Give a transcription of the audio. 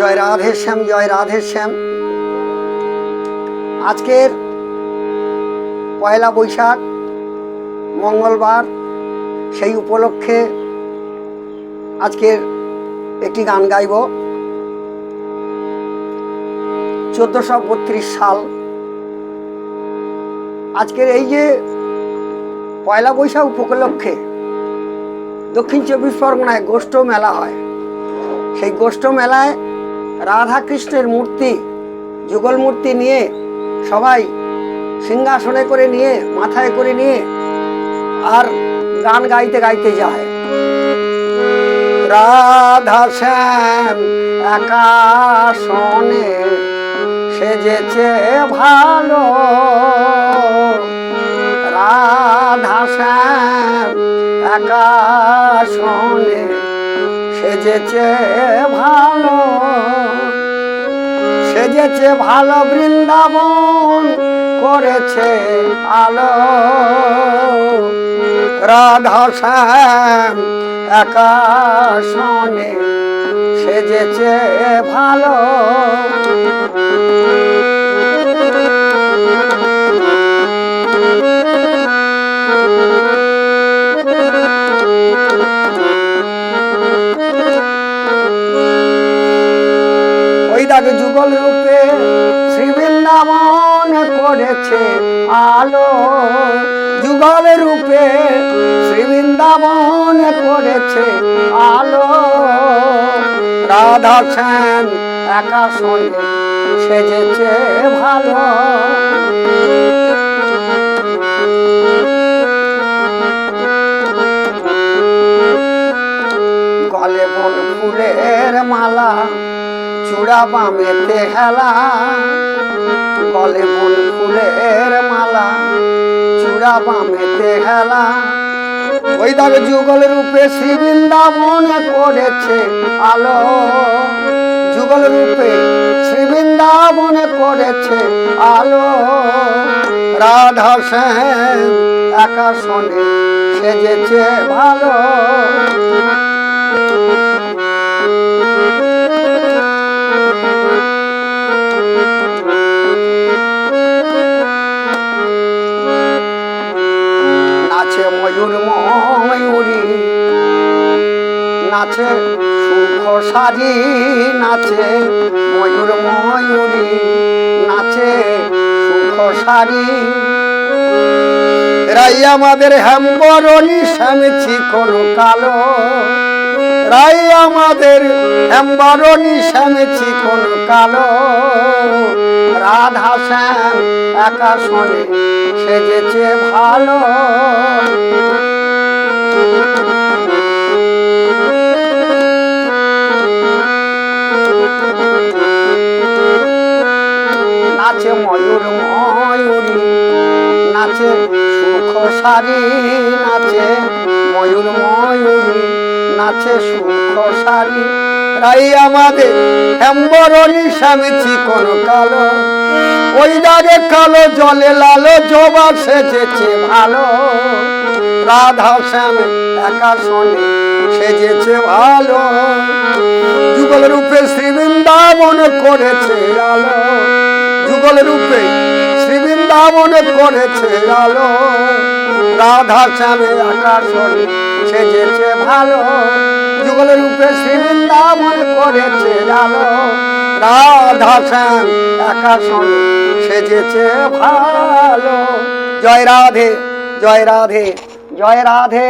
জয় রাধে শ্যাম, জয় রাধে শ্যাম। আজকের পয়লা বৈশাখ, মঙ্গলবার, সেই উপলক্ষে আজকের একটি গান গাইব। চোদ্দোশো বত্রিশ সাল। আজকের এই যে পয়লা বৈশাখ উপলক্ষে দক্ষিণ চব্বিশ পরগনায় গোষ্ঠ মেলা হয়। সেই গোষ্ঠ মেলায় রাধা কৃষ্ণের মূর্তি, যুগল মূর্তি নিয়ে সবাই সিংহাসনে করে নিয়ে, মাথায় করে নিয়ে আর গান গাইতে গাইতে যায়। রাধা শ্যাম আকাশনে সেজেছে ভালো। রাধা শ্যাম আকাশনে সেজেছে ভালো। সেজেছে ভালো বৃন্দাবন করেছে আলো। রাধা শ্যাম আকাশনে সেজেছে ভালো। করেছে আলো যুগল রূপে শ্রী বৃন্দাবন করেছে আলো। রাধা শ্যাম আকাশনে সেজেছে ভালো। গলে বন ফুলের মালা, চূড়া বামেতে হেলা। গলে বন ফুলের মালা, চূড়া বামেতে হেলা ওই দাবে যুগল রূপে শ্রী বৃন্দাবন করেছে আলো। যুগল রূপে শ্রী বৃন্দাবন করেছে আলো। রাধা শ্যাম আকাশনে সেজেছে ভালো। ময়ূর ময়ূরী। নাচে সুখ সারি নাচে ময়ূর ময়ূরী। নাচে সুখ সারি রাই আমাদের হেম্বরণী শ্যামেছি কোন কালো। রাই আমাদের হেম্বরণী শ্যামেছি কোন কালো। রাধা শ্যাম আকাশনে সেজেছে ভালো। নাচে ময়ূর ময়ূরী নাচে সুখ সারি নাচে ময়ূর ময়ূরী নাচে সুখ সারি। রাই আমাদের কালো, ওই দাগে কালো জলে লালো জবা সেজেছে ভালো। রাধা শ্যাম একাশনে সেজেছে ভালো। যুগল রূপে শ্রী করেছে আলো যুগল রূপে শ্রী বৃন্দাবন করেছে আলো রাধা শ্যামে আকাশনে সেজেছে ভালো। যুগল রূপে শ্রীবৃন্দাবন করেছে আলো রাধা শ্যাম আকাশনে সেজেছে ভালো। জয় রাধে জয় রাধে জয় রাধে।